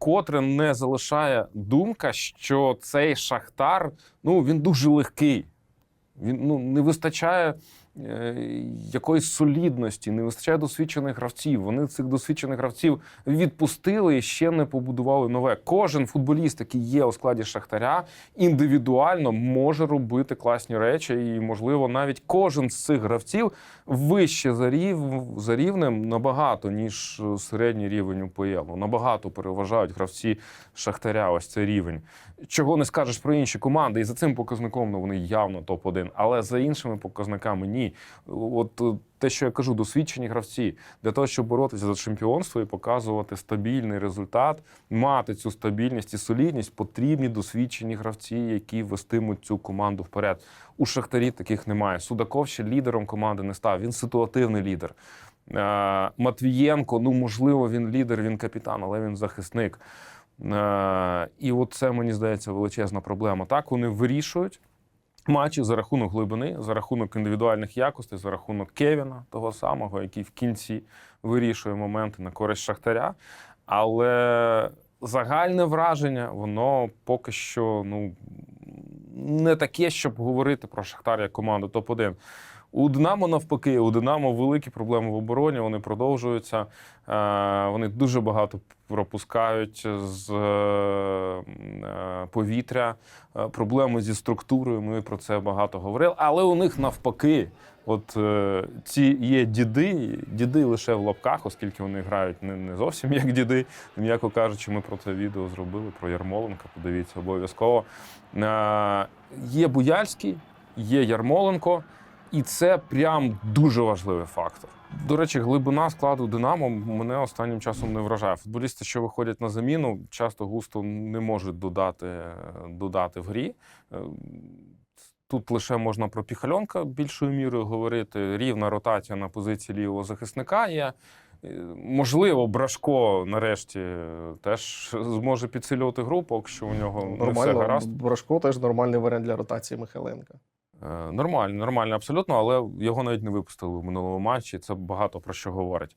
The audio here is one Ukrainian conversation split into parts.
вкотре не залишає думка, що цей шахтар ну він дуже легкий. Він ну не вистачає якоїсь солідності, не вистачає досвідчених гравців. Вони цих досвідчених гравців відпустили і ще не побудували нове. Кожен футболіст, який є у складі шахтаря, індивідуально може робити класні речі, і можливо навіть кожен з цих гравців вище за рів за рівнем набагато ніж е, середній рівень УПЛ. Набагато переважають гравці шахтаря. Ось цей рівень. Чого не скажеш про інші команди, і за цим показником ну, вони явно топ-1, але за іншими показниками ні. От е, те, що я кажу, досвідчені гравці для того, щоб боротися за чемпіонство і показувати стабільний результат, мати цю стабільність і солідність, потрібні досвідчені гравці, які вестимуть цю команду вперед. У Шахтарі таких немає. Судаков ще лідером команди не став. Він ситуативний лідер. Е, Матвієнко, ну можливо, він лідер, він капітан, але він захисник. Е, І от це мені здається величезна проблема. Так вони вирішують матчі за рахунок глибини, за рахунок індивідуальних якостей, за рахунок Кевіна, того самого, який в кінці вирішує моменти на користь Шахтаря. Але загальне враження, воно поки що ну, не таке, щоб говорити про Шахтар як команду топ-1. У Динамо навпаки, у Динамо великі проблеми в обороні. Вони продовжуються. Е, Вони дуже багато пропускають з е, повітря. Е, Проблеми зі структурою. Ми про це багато говорили. Але у них навпаки, от ці є діди, діди лише в лапках, оскільки вони грають не, не зовсім як діди. М'яко кажучи, ми про це відео зробили про Ярмоленка. Подивіться обов'язково. Є Буяльський, є Ярмоленко. І це прям дуже важливий фактор. До речі, глибина складу Динамо мене останнім часом не вражає. Футболісти, що виходять на заміну, часто густо не можуть додати, додати в грі. Е, Тут лише можна про Піхальонка більшою мірою говорити. Рівна ротація на позиції лівого захисника є. Е, Можливо, Брашко нарешті теж зможе підсилювати гру, поки що у нього не все гаразд. Брашко теж нормальний варіант для ротації Михайленка. Е, Нормально, нормально, абсолютно, але його навіть не випустили в минулому матчі. Це багато про що говорить.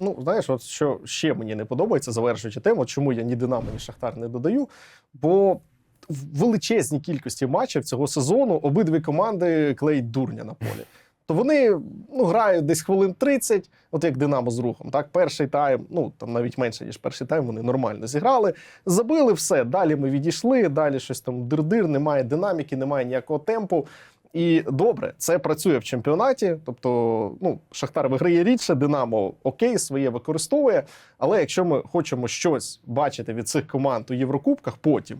Ну, знаєш, от що ще мені не подобається, завершуючи тему, чому я ні Динамо, ні Шахтар не додаю. Бо в величезній кількості матчів цього сезону обидві команди клеють дурня на полі. То вони ну, грають десь хвилин 30, от як Динамо з рухом. Так, перший тайм, ну там навіть менше, ніж перший тайм, вони нормально зіграли, забили все. Далі ми відійшли, далі щось там дир-дир, немає динаміки, немає ніякого темпу. І добре, це працює в чемпіонаті. Тобто, ну, Шахтар виграє рідше, Динамо окей, своє використовує. Але якщо ми хочемо щось бачити від цих команд у Єврокубках потім,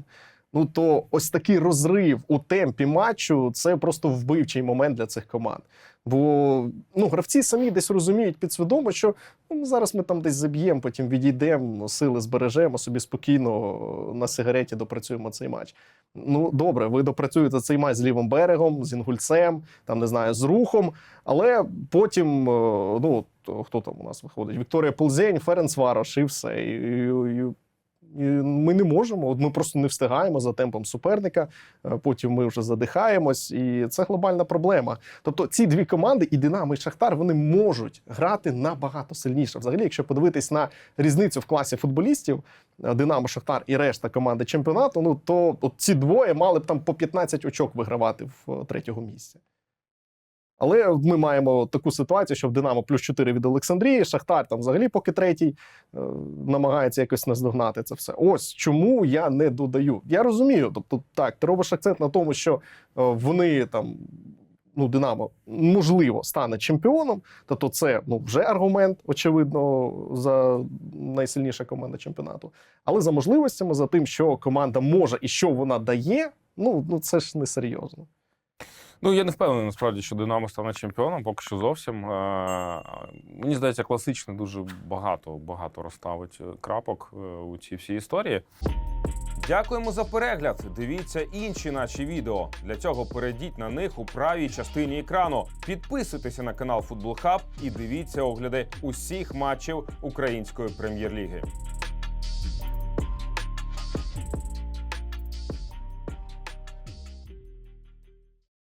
ну то ось такий розрив у темпі матчу це просто вбивчий момент для цих команд. Бо ну, гравці самі десь розуміють підсвідомо, що ну, зараз ми там десь заб'ємо, потім відійдемо, сили збережемо, собі спокійно на сигареті допрацюємо цей матч. Ну, добре, ви допрацюєте цей матч з лівим берегом, з інгульцем, там не знаю, з рухом. Але потім, е, ну то хто там у нас виходить? Вікторія Ползень, Ференц Варош і все. І, і, і ми не можемо. От ми просто не встигаємо за темпом суперника. е, Потім ми вже задихаємось, і це глобальна проблема. Тобто, ці дві команди, і Динамо, і Шахтар, вони можуть грати набагато сильніше. Взагалі, якщо подивитись на різницю в класі футболістів, е, Динамо, Шахтар і решта команди чемпіонату, ну то от ці двоє мали б там по 15 очок вигравати в е, третього місця. Але ми маємо таку ситуацію, що в Динамо плюс 4 від Олександрії, Шахтар там взагалі поки третій е, намагається якось наздогнати це все. Ось чому я не додаю. Я розумію, тобто так, ти робиш акцент на тому, що е, вони там. Ну, Динамо можливо стане чемпіоном, тобто це ну вже аргумент, очевидно, за найсильніша команда чемпіонату. Але за можливостями, за тим, що команда може і що вона дає, ну, ну це ж не серйозно. Ну, я не впевнений насправді, що Динамо стане чемпіоном, поки що зовсім. Е, Мені здається, класично дуже багато багато розставить е, крапок е, у цій всій історії. Дякуємо за перегляд. Дивіться інші наші відео. Для цього перейдіть на них у правій частині екрану. Підписуйтеся на канал Футбол Хаб і дивіться огляди усіх матчів української прем'єр-ліги.